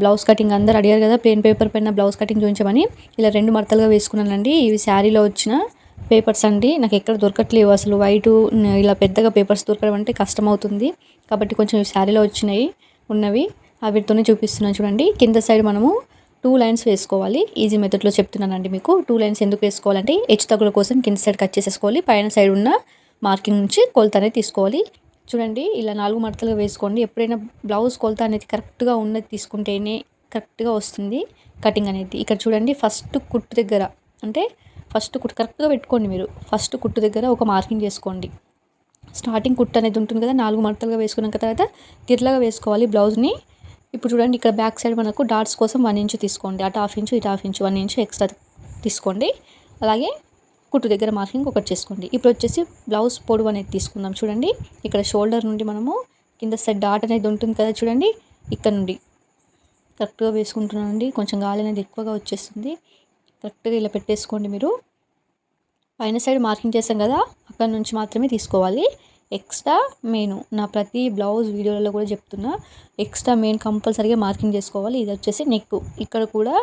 Blouse cutting అందరు అడిగారు కదా ప్లేన్ పేపర్ పైన బ్లౌజ్ కటింగ్ చూపించమని. ఇలా రెండు మడతలుగా వేసుకున్నానండి. ఇవి శారీలో వచ్చిన పేపర్స్ అండి. నాకు ఎక్కడ దొరకట్లేవు అసలు. వైట్ ఇలా పెద్దగా పేపర్స్ దొరకడం అంటే కష్టం అవుతుంది కాబట్టి కొంచెం శారీలో వచ్చినాయి ఉన్నవి వీటితోనే చూపిస్తున్నాను చూడండి. కింద సైడ్ మనము టూ లైన్స్ వేసుకోవాలి. ఈజీ మెథడ్లో చెప్తున్నానండి మీకు. టూ లైన్స్ ఎందుకు వేసుకోవాలంటే హెచ్చు తగ్గుల కోసం కింద సైడ్ కట్ చేసేసుకోవాలి. పైన సైడ్ ఉన్న మార్కింగ్ నుంచి కొలత అనేది తీసుకోవాలి. చూడండి ఇలా నాలుగు మడతలుగా వేసుకోండి. ఎప్పుడైనా బ్లౌజ్ కొలత అనేది కరెక్ట్గా ఉన్నది తీసుకుంటేనే కరెక్ట్గా వస్తుంది కటింగ్ అనేది. ఇక్కడ చూడండి ఫస్ట్ కుట్టు దగ్గర అంటే ఫస్ట్ కుట్టు కరెక్ట్గా పెట్టుకోండి మీరు. ఫస్ట్ కుట్టు దగ్గర ఒక మార్కింగ్ చేసుకోండి. స్టార్టింగ్ కుట్టు అనేది ఉంటుంది కదా నాలుగు మడతలుగా వేసుకున్నాక తర్వాత తిరలాగా వేసుకోవాలి బ్లౌజ్ని. ఇప్పుడు చూడండి ఇక్కడ బ్యాక్ సైడ్ మనకు డాట్స్ కోసం వన్ ఇంచు తీసుకోండి. అటు హాఫ్ ఇంచు ఇటు half inch one inch extra తీసుకోండి. అలాగే కుట్టు దగ్గర మార్కింగ్ ఒకటి చేసుకోండి. ఇప్పుడు వచ్చేసి బ్లౌజ్ పొడవు అనేది తీసుకుందాం చూడండి. ఇక్కడ షోల్డర్ నుండి మనము కింద సెట్ డాట్ అనేది ఉంటుంది కదా చూడండి. ఇక్కడ నుండి కరెక్ట్గా వేసుకుంటున్నానండి. కొంచెం గాలి అనేది ఎక్కువగా వచ్చేస్తుంది. కరెక్ట్గా ఇలా పెట్టేసుకోండి మీరు. పైన సైడ్ మార్కింగ్ చేసాం కదా అక్కడ నుంచి మాత్రమే తీసుకోవాలి. ఎక్స్ట్రా మెయిన్ నా ప్రతి బ్లౌజ్ వీడియోలలో కూడా చెప్తున్నా ఎక్స్ట్రా మెయిన్ కంపల్సరీగా మార్కింగ్ చేసుకోవాలి. ఇది వచ్చేసి నెక్ ఇక్కడ కూడా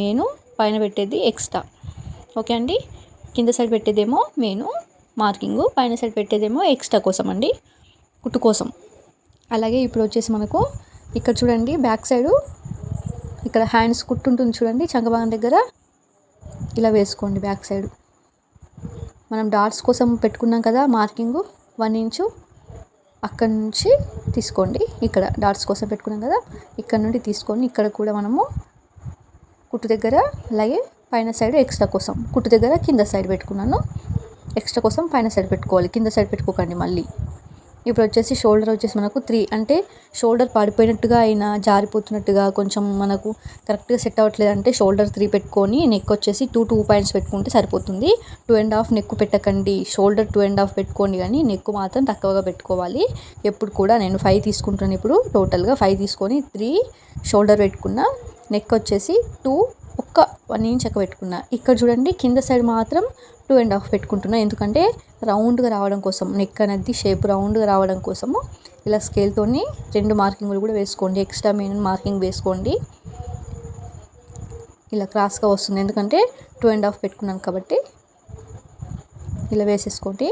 మెయిన్ పైన పెట్టేది ఎక్స్ట్రా. ఓకే అండి? కింద సైడ్ పెట్టేదేమో మెయిన్ మార్కింగ్. పైన సైడ్ పెట్టేదేమో ఎక్స్ట్రా కోసం అండి. కుట్టు కోసం. అలాగే ఇప్పుడు వచ్చేసి మనకు ఇక్కడ చూడండి బ్యాక్ సైడు ఇక్కడ హ్యాండ్స్ కుట్టు ఉంటుంది చూడండి చంకభాగం దగ్గర. ఇలా వేసుకోండి బ్యాక్ సైడ్ మనం డాట్స్ కోసం పెట్టుకున్నాం కదా మార్కింగ్. వన్ ఇంచు అక్కడ నుంచి తీసుకోండి. ఇక్కడ డాట్స్ కోసం పెట్టుకున్నాం కదా ఇక్కడ నుండి తీసుకొని ఇక్కడ కూడా మనము కుట్టు దగ్గర అలాగే పైన సైడ్ ఎక్స్ట్రా కోసం కుట్టు దగ్గర కింద సైడ్ పెట్టుకున్నాను. ఎక్స్ట్రా కోసం పైన సైడ్ పెట్టుకోవాలి. కింద సైడ్ పెట్టుకోకండి మళ్ళీ. ఇప్పుడు వచ్చేసి షోల్డర్ వచ్చేసి మనకు త్రీ అంటే షోల్డర్ పడిపోయినట్టుగా అయినా జారిపోతున్నట్టుగా కొంచెం మనకు కరెక్ట్గా సెట్ అవ్వట్లేదు అంటే షోల్డర్ త్రీ పెట్టుకొని నెక్ వచ్చేసి టూ టూ పాయింట్స్ పెట్టుకుంటే సరిపోతుంది. టూ అండ్ హాఫ్ నెక్ పెట్టకండి. షోల్డర్ టూ అండ్ హాఫ్ పెట్టుకోండి కానీ నెక్ మాత్రం తక్కువగా పెట్టుకోవాలి. ఎప్పుడు కూడా నేను ఫైవ్ తీసుకుంటాను ఇప్పుడు. టోటల్గా ఫైవ్ తీసుకొని త్రీ షోల్డర్ పెట్టుకున్న నెక్ వచ్చేసి టూ ఒక్క వన్ ఇంచ్ ఎక్క పెట్టుకున్నా. ఇక్కడ చూడండి కింద సైడ్ మాత్రం టూ అండ్ హాఫ్ పెట్టుకుంటున్నా. ఎందుకంటే రౌండ్గా రావడం కోసం నెక్ అనేది షేప్ రౌండ్గా రావడం కోసము ఇలా స్కేల్తో రెండు మార్కింగ్లు కూడా వేసుకోండి. ఎక్స్ట్రా మెయిన్ మార్కింగ్ వేసుకోండి. ఇలా క్రాస్గా వస్తుంది. ఎందుకంటే టూ అండ్ హాఫ్ పెట్టుకున్నాను కాబట్టి ఇలా వేసేసుకోండి.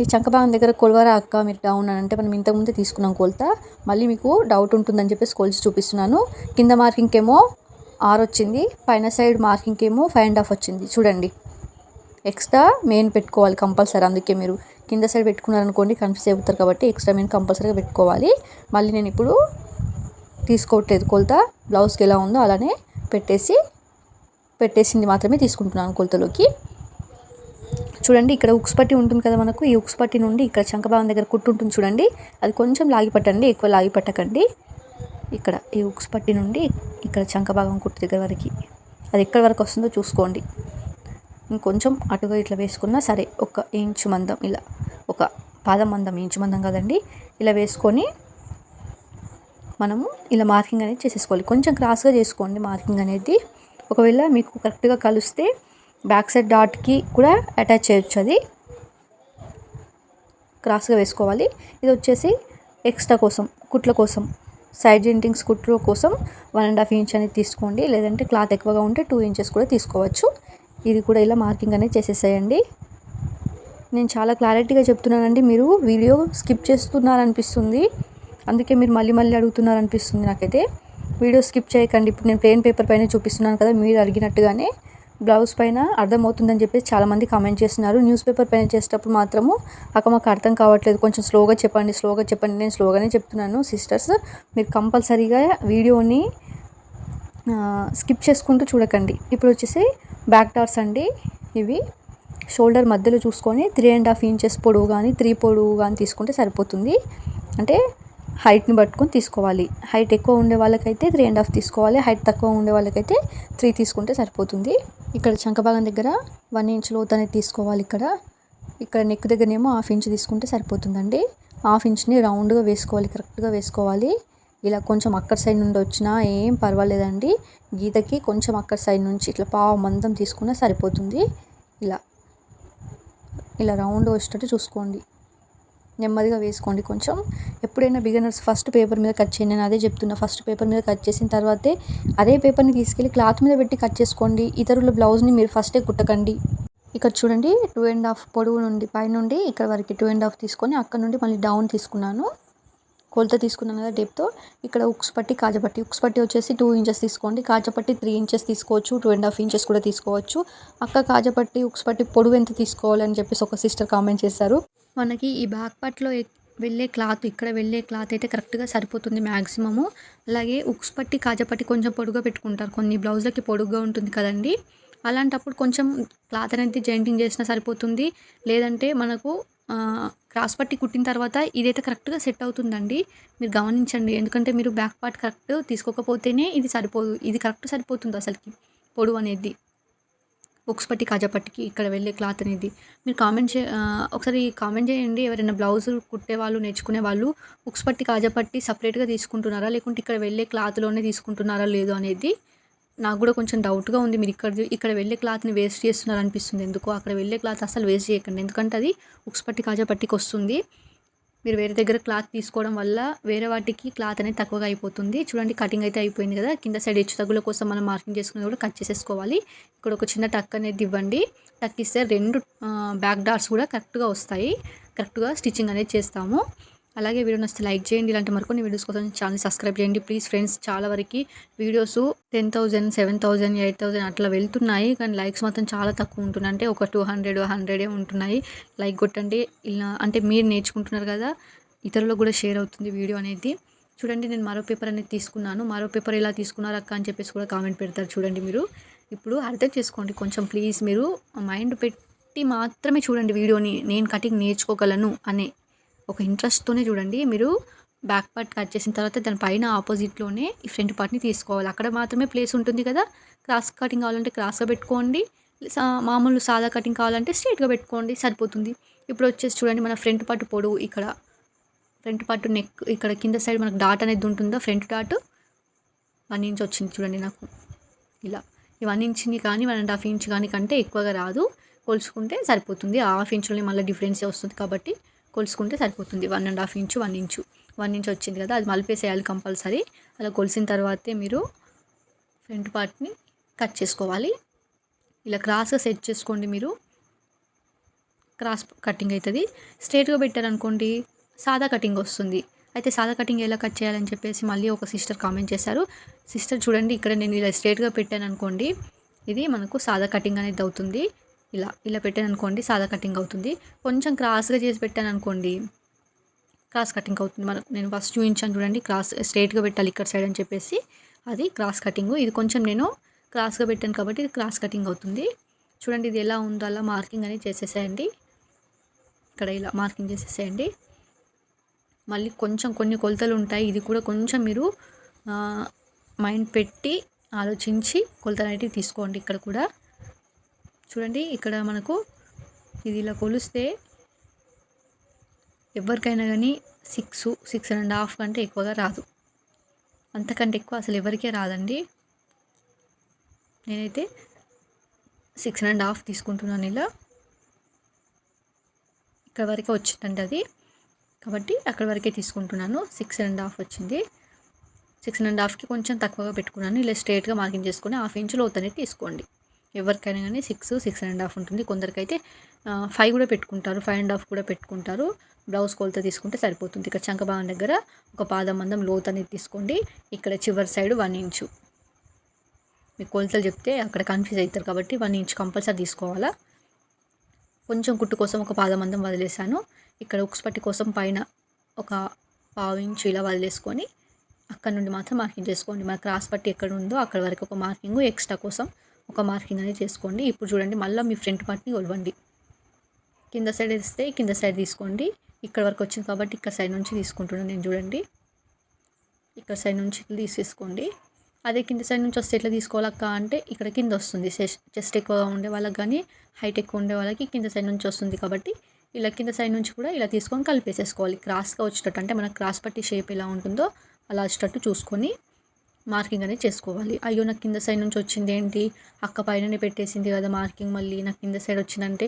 ఈ చంకభాగం దగ్గర కొలవరా అక్క? మీరు డౌన్ అని అంటే మనం ఇంతకుముందే తీసుకున్నాం కొలత. మళ్ళీ మీకు డౌట్ ఉంటుందని చెప్పేసి కొలిచి చూపిస్తున్నాను. కింద మార్కింగ్కేమో ఆర్ వచ్చింది. పైన సైడ్ మార్కింగ్కి ఏమో ఫైవ్ అండ్ హాఫ్ వచ్చింది. చూడండి. ఎక్స్ట్రా మెయిన్ పెట్టుకోవాలి కంపల్సరీ. అందుకే మీరు కింద సైడ్ పెట్టుకున్నారనుకోండి కన్ఫ్యూజ్ అవుతారు కాబట్టి ఎక్స్ట్రా మెయిన్ కంపల్సరీగా పెట్టుకోవాలి. మళ్ళీ నేను ఇప్పుడు తీసుకోవట్లేదు కొలత. బ్లౌజ్కి ఎలా ఉందో అలానే పెట్టేసి పెట్టేసింది మాత్రమే తీసుకుంటున్నాను కొలతలోకి. చూడండి ఇక్కడ ఉక్స్ పట్టి ఉంటుంది కదా మనకు. ఈ ఉక్స్ పట్టి నుండి ఇక్కడ చంకభాగం దగ్గర కుట్టు ఉంటుంది చూడండి. అది కొంచెం లాగి పట్టండి ఎక్కువ లాగి పట్టకండి. ఇక్కడ ఈ ఉక్స్ పట్టి నుండి ఇక్కడ చంకభాగం కుట్టు దగ్గర వరకు. అది ఎక్కడి వరకు వస్తుందో చూసుకోండి. ఇంకొంచెం అటుగా ఇట్లా వేసుకున్నా సరే ఒక ఇంచు మందం ఇలా ఒక పాదం మందం ఇంచు మందం కదండి. ఇలా వేసుకొని మనము ఇలా మార్కింగ్ అనేది చేసేసుకోవాలి. కొంచెం క్రాస్గా చేసుకోండి మార్కింగ్ అనేది. ఒకవేళ మీకు కరెక్ట్గా కలిస్తే బ్యాక్ సైడ్ డాట్కి కూడా అటాచ్ చేయొచ్చు అది. క్రాస్గా వేసుకోవాలి. ఇది వచ్చేసి ఎక్స్ట్రా కోసం కుట్ల కోసం. సైడ్ జెంటింగ్స్ కుట్ల కోసం వన్ అండ్ హాఫ్ ఇంచ్ అనేది తీసుకోండి. లేదంటే క్లాత్ ఎక్కువగా ఉంటే టూ ఇంచెస్ కూడా తీసుకోవచ్చు. ఇది కూడా ఇలా మార్కింగ్ అనేది చేసేసేయండి. నేను చాలా క్లారిటీగా చెప్తున్నానండి. మీరు వీడియో స్కిప్ చేస్తున్నారనిపిస్తుంది. అందుకే మీరు మళ్ళీ మళ్ళీ అడుగుతున్నారనిపిస్తుంది నాకైతే. వీడియో స్కిప్ చేయకండి. ఇప్పుడు నేను ప్లెయిన్ పేపర్ పైన చూపిస్తున్నాను కదా మీరు అడిగినట్టుగానే. బ్లౌజ్ పైన అర్థమవుతుందని చెప్పేసి చాలామంది కామెంట్ చేస్తున్నారు. న్యూస్ పేపర్ పైన చేసేటప్పుడు మాత్రము అక్క మాకు అర్థం కావట్లేదు. కొంచెం స్లోగా చెప్పండి స్లోగా చెప్పండి. నేను స్లోగానే చెప్తున్నాను సిస్టర్స్. మీరు కంపల్సరీగా వీడియోని స్కిప్ చేసుకుంటూ చూడకండి. ఇప్పుడు వచ్చేసి బ్యాక్ టార్స్ అండి. ఇవి షోల్డర్ మధ్యలో చూసుకొని త్రీ అండ్ హాఫ్ ఇంచెస్ పొడవు కానీ త్రీ పొడవు కానీ తీసుకుంటే సరిపోతుంది. అంటే హైట్ని పట్టుకొని తీసుకోవాలి. హైట్ ఎక్కువ ఉండే వాళ్ళకైతే త్రీ అండ్ హాఫ్ తీసుకోవాలి. హైట్ తక్కువ ఉండే వాళ్ళకైతే త్రీ తీసుకుంటే సరిపోతుంది. ఇక్కడ చంకభాగం దగ్గర వన్ ఇంచ్ లోత అనేది తీసుకోవాలి ఇక్కడ. ఇక్కడ నెక్ దగ్గరనేమో హాఫ్ ఇంచ్ తీసుకుంటే సరిపోతుందండి. హాఫ్ ఇంచ్ని రౌండ్గా వేసుకోవాలి కరెక్ట్గా వేసుకోవాలి. ఇలా కొంచెం అక్కడ సైడ్ నుండి వచ్చినా ఏం పర్వాలేదండి. గీతకి కొంచెం అక్కడ సైడ్ నుంచి ఇట్లా పావు మందం తీసుకున్నా సరిపోతుంది. ఇలా. ఇలా రౌండ్ వచ్చేటట్టు చూసుకోండి. నెమ్మదిగా వేసుకోండి కొంచెం. ఎప్పుడైనా బిగినర్స్ ఫస్ట్ పేపర్ మీద కట్ చేయండి నేను అదే చెప్తున్నా. ఫస్ట్ పేపర్ మీద కట్ చేసిన తర్వాతే అదే పేపర్ని తీసుకెళ్ళి క్లాత్ మీద పెట్టి కట్ చేసుకోండి. ఇతరుల బ్లౌజ్ని మీరు ఫస్టే కుట్టకండి. ఇక్కడ చూడండి టూ అండ్ హాఫ్ పొడవు నుండి పైనుండి ఇక్కడ వరకు టూ అండ్ హాఫ్ తీసుకొని అక్కడ నుండి మళ్ళీ డౌన్ తీసుకున్నాను. కొలత తీసుకున్నాను కదా డేప్తో ఇక్కడ ఉక్స్ పట్టి కాజపట్టి ఉక్స్ పట్టి వచ్చేసి టూ ఇంచెస్ తీసుకోండి. కాజపట్టి త్రీ ఇంచెస్ తీసుకోవచ్చు. టూ అండ్ హాఫ్ ఇంచెస్ కూడా తీసుకోవచ్చు. అక్క కాజపట్టి ఉక్స్ పట్టి పొడవు ఎంత తీసుకోవాలని చెప్పేసి ఒక సిస్టర్ కామెంట్ చేశారు. మనకి ఈ బ్యాక్ పార్ట్లో వెళ్ళే క్లాత్ ఇక్కడ వెళ్ళే క్లాత్ అయితే కరెక్ట్గా సరిపోతుంది మ్యాక్సిమము అలాగే ఉక్స్ పట్టి కాజపట్టి కొంచెం పొడుగా పెట్టుకుంటారు. కొన్ని బ్లౌజ్లకి పొడుగ్గా ఉంటుంది కదండి. అలాంటప్పుడు కొంచెం క్లాత్ అనేది జాయింటింగ్ చేసినా సరిపోతుంది. లేదంటే మనకు క్రాస్ పట్టి కుట్టిన తర్వాత ఇదైతే కరెక్ట్గా సెట్ అవుతుందండి. మీరు గమనించండి. ఎందుకంటే మీరు బ్యాక్ పార్ట్ కరెక్ట్ తీసుకోకపోతేనే ఇది సరిపోదు ఇది కరెక్ట్ సరిపోతుంది అసలుకి పొడవు అనేది. బుక్స్ పట్టి కాజాపట్టికి ఇక్కడ వెళ్ళే క్లాత్ అనేది. మీరు కామెంట్ చే ఒకసారి కామెంట్ చేయండి. ఎవరైనా బ్లౌజ్ కుట్టే వాళ్ళు నేర్చుకునే వాళ్ళు బుక్స్ పట్టి కాజాపట్టి సపరేట్గా తీసుకుంటున్నారా? లేకుంటే ఇక్కడ వెళ్ళే క్లాత్లోనే తీసుకుంటున్నారా? లేదు అనేది నాకు కూడా కొంచెం డౌట్గా ఉంది. మీరు ఇక్కడ ఇక్కడ వెళ్ళే క్లాత్ని వేస్ట్ చేస్తున్నారు అనిపిస్తుంది. ఎందుకో అక్కడ వెళ్ళే క్లాత్ అసలు వేస్ట్ చేయకండి. ఎందుకంటే అది ఉక్స్ పట్టి కాజా పట్టికి వస్తుంది. మీరు వేరే దగ్గర క్లాత్ తీసుకోవడం వల్ల వేరే వాటికి క్లాత్ అనేది తక్కువగా అయిపోతుంది. చూడండి కటింగ్ అయితే అయిపోయింది కదా. కింద సైడ్ హెచ్చు తగ్గుల కోసం మనం మార్కింగ్ చేసుకుని కూడా కట్ చేసేసుకోవాలి. ఇక్కడ ఒక చిన్న టక్ అనేది ఇవ్వండి. టక్ ఇస్తే రెండు బ్యాక్ డాట్స్ కూడా కరెక్ట్గా వస్తాయి. కరెక్ట్గా స్టిచ్చింగ్ అనేది చేస్తాము. అలాగే వీడియో నచ్చితే లైక్ చేయండి. ఇలాంటి మరికొన్ని వీడియోస్ కోసం ఛానల్ సబ్స్క్రైబ్ చేయండి. ప్లీజ్ ఫ్రెండ్స్ చాలా వరకు videos ten thousand seven thousand eight thousand అట్లా వెళ్తున్నాయి. కానీ లైక్స్ మాత్రం చాలా తక్కువ ఉంటున్నాయి. అంటే ఒక టూ హండ్రెడ్ హండ్రెడే ఉంటున్నాయి. లైక్ కొట్టండి. ఇలా అంటే మీరు నేర్చుకుంటున్నారు కదా ఇతరులకు కూడా షేర్ అవుతుంది వీడియో అనేది. చూడండి నేను మరో పేపర్ అనేది తీసుకున్నాను. మరో పేపర్ ఇలా తీసుకున్నారు అక్క అని చెప్పేసి కూడా కామెంట్ పెడతారు చూడండి మీరు. ఇప్పుడు అర్థం చేసుకోండి. కొంచెం ప్లీజ్ మీరు మైండ్ పెట్టి మాత్రమే చూడండి వీడియోని. నేను కటింగ్ నేర్చుకోగలను అనే ఒక ఇంట్రెస్ట్తోనే చూడండి. మీరు బ్యాక్ పార్ట్ కట్ చేసిన తర్వాత దాని పైన ఆపోజిట్లోనే ఈ ఫ్రంట్ పార్ట్ని తీసుకోవాలి. అక్కడ మాత్రమే ప్లేస్ ఉంటుంది కదా? క్రాస్ కటింగ్ కావాలంటే క్రాస్గా పెట్టుకోండి. మామూలు సాదా కటింగ్ కావాలంటే స్ట్రైట్గా పెట్టుకోండి. సరిపోతుంది. ఇప్పుడు వచ్చేసి చూడండి మన ఫ్రంట్ పార్ట్ పొడవు ఇక్కడ. ఫ్రంట్ పార్ట్ నెక్ ఇక్కడ కింద సైడ్ మనకు డాట్ అనేది ఉంటుందో? ఫ్రంట్ డాట్ వన్ ఇంచ్ వచ్చింది చూడండి నాకు. ఇలా. ఈ వన్ ఇంచ్ని కానీ వన్ అండ్ హాఫ్ ఇంచ్ కానీ కంటే ఎక్కువగా రాదు. కొలుచుకుంటే సరిపోతుంది. హాఫ్ ఇంచులోనే మళ్ళీ డిఫరెన్స్ వస్తుంది కాబట్టి కొలుసుకుంటే సరిపోతుంది. One and half inch one inch. One inch వచ్చింది కదా అది మలిపేసేయాలి కంపల్సరీ. అలా కొలిసిన తర్వాతే మీరు ఫ్రంట్ పార్ట్ని కట్ చేసుకోవాలి. ఇలా క్రాస్గా సెట్ చేసుకోండి మీరు. క్రాస్ కటింగ్ అవుతుంది. స్ట్రేట్గా పెట్టారనుకోండి సాదా కటింగ్ వస్తుంది. అయితే సాదా కటింగ్ ఎలా కట్ చేయాలని చెప్పేసి మళ్ళీ ఒక సిస్టర్ కామెంట్ చేశారు. సిస్టర్ చూడండి ఇక్కడ నేను ఇలా స్ట్రేట్గా పెట్టాను అనుకోండి ఇది మనకు సాదా కటింగ్ అనేది అవుతుంది. ఇలా ఇలా పెట్టాను అనుకోండి సాదా కటింగ్ అవుతుంది. కొంచెం క్రాస్గా చేసి పెట్టాను అనుకోండి క్రాస్ కటింగ్ అవుతుంది. మనం నేను ఫస్ట్ చూపించాను చూడండి క్రాస్ స్ట్రైట్గా పెట్టాలి ఇక్కడ సైడ్ అని చెప్పేసి. అది క్రాస్ కటింగ్ ఇది కొంచెం నేను క్రాస్గా పెట్టాను కాబట్టి ఇది క్రాస్ కటింగ్ అవుతుంది. చూడండి ఇది ఎలా ఉందో అలా మార్కింగ్ అనేది చేసేసేయండి. ఇక్కడ ఇలా మార్కింగ్ చేసేసేయండి. మళ్ళీ కొంచెం కొన్ని కొలతలు ఉంటాయి. ఇది కూడా కొంచెం మీరు మైండ్ పెట్టి ఆలోచించి కొలతలు అనేటివి తీసుకోండి ఇక్కడ కూడా. చూడండి ఇక్కడ మనకు ఇది ఇలా కొలిస్తే ఎవరికైనా కానీ సిక్స్ సిక్స్ అండ్ హాఫ్ కంటే ఎక్కువగా రాదు. అంతకంటే ఎక్కువ అసలు ఎవరికే రాదండి. నేనైతే సిక్స్ అండ్ హాఫ్ తీసుకుంటున్నాను ఇలా. ఇక్కడ వరకే వచ్చిందండి అది. కాబట్టి అక్కడ వరకే తీసుకుంటున్నాను. సిక్స్ అండ్ హాఫ్ వచ్చింది. సిక్స్ అండ్ హాఫ్కి కొంచెం తక్కువగా పెట్టుకున్నాను. ఇలా స్ట్రేట్గా మార్కింగ్ చేసుకొని హాఫ్ ఇంచ్ లోత్ అనేది తీసుకోండి. ఎవరికైనా కానీ సిక్స్ సిక్స్ అండ్ హాఫ్ ఉంటుంది. కొందరికైతే ఫైవ్ కూడా పెట్టుకుంటారు. ఫైవ్ అండ్ హాఫ్ కూడా పెట్టుకుంటారు. బ్లౌజ్ కొలత తీసుకుంటే సరిపోతుంది. ఇక్కడ చంకభాగం దగ్గర ఒక పాదం మందం లోత్ అనేది తీసుకోండి. ఇక్కడ చివరి సైడ్ వన్ ఇంచు. మీకు కొలతలు చెప్తే అక్కడ కన్ఫ్యూజ్ అవుతారు కాబట్టి వన్ ఇంచ్ కంపల్సరీ తీసుకోవాలా? కొంచెం కుట్టు కోసం ఒక పాదం మందం వదిలేసాను ఇక్కడ ఉక్స్ పట్టి కోసం పైన ఒక పావు ఇంచు ఇలా వదిలేసుకొని అక్కడ నుండి మాత్రం మార్కింగ్ చేసుకోండి. మన క్రాస్ పట్టి ఎక్కడ ఉందో అక్కడ వరకు ఒక మార్కింగ్ ఎక్స్ట్రా కోసం ఒక మార్కింగ్ అనేది చేసుకోండి. ఇప్పుడు చూడండి మళ్ళీ మీ ఫ్రంట్ పార్ట్ని కొలవండి. కింద సైడ్ వేస్తే కింద సైడ్ తీసుకోండి. ఇక్కడ వరకు వచ్చింది కాబట్టి ఇక్కడ సైడ్ నుంచి తీసుకుంటున్నాను నేను చూడండి. ఇక్కడ సైడ్ నుంచి తీసేసుకోండి. అదే కింద సైడ్ నుంచి వస్తే ఎట్లా తీసుకోవాలక్క అంటే ఇక్కడ కింద వస్తుంది. చెస్ట్ ఎక్కువగా ఉండే వాళ్ళకి కానీ హైట్ ఎక్కువ ఉండే వాళ్ళకి కింద సైడ్ నుంచి వస్తుంది కాబట్టి ఇలా కింద సైడ్ నుంచి కూడా ఇలా తీసుకొని కలిపేసేసుకోవాలి. క్రాస్గా వచ్చేటట్టు అంటే మన క్రాస్ పట్టి షేప్ ఎలా ఉంటుందో అలా వచ్చేటట్టు చూసుకొని మార్కింగ్ అనేది చేసుకోవాలి. అయ్యో నాకు కింద సైడ్ నుంచి వచ్చింది ఏంటి? అక్క పైననే పెట్టేసింది కదా మార్కింగ్ మళ్ళీ. నాకు కింద సైడ్ వచ్చిందంటే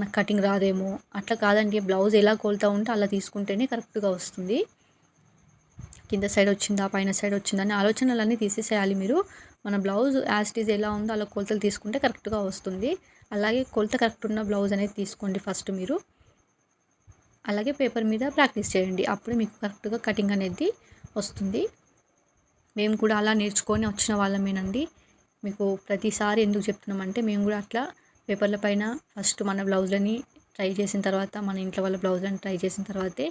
నాకు కటింగ్ రాదేమో. అట్లా కాదండి. బ్లౌజ్ ఎలా కోల్తా ఉంటే అలా తీసుకుంటేనే కరెక్ట్గా వస్తుంది. కింద సైడ్ వచ్చిందా పైన సైడ్ వచ్చిందా అని ఆలోచనలన్నీ తీసేసేయాలి మీరు. మన బ్లౌజ్ యాస్టీజ్ ఎలా ఉందో అలా కొలతలు తీసుకుంటే కరెక్ట్గా వస్తుంది. అలాగే కొలత కరెక్ట్ ఉన్న బ్లౌజ్ అనేది తీసుకోండి ఫస్ట్ మీరు. అలాగే పేపర్ మీద ప్రాక్టీస్ చేయండి. అప్పుడే మీకు కరెక్ట్గా కటింగ్ అనేది వస్తుంది. మేము కూడా అలా నేర్చుకొని వచ్చిన వాళ్ళమేనండి. మీకు ప్రతిసారి ఎందుకు చెప్తున్నామంటే మేము కూడా అట్లా పేపర్ల పైన ఫస్ట్ మన బ్లౌజ్లని ట్రై చేసిన తర్వాత మన ఇంట్లో వాళ్ళ బ్లౌజ్లని ట్రై చేసిన తర్వాతే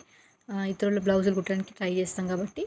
ఇతరుల బ్లౌజులు కుట్టడానికి ట్రై చేస్తాం కాబట్టి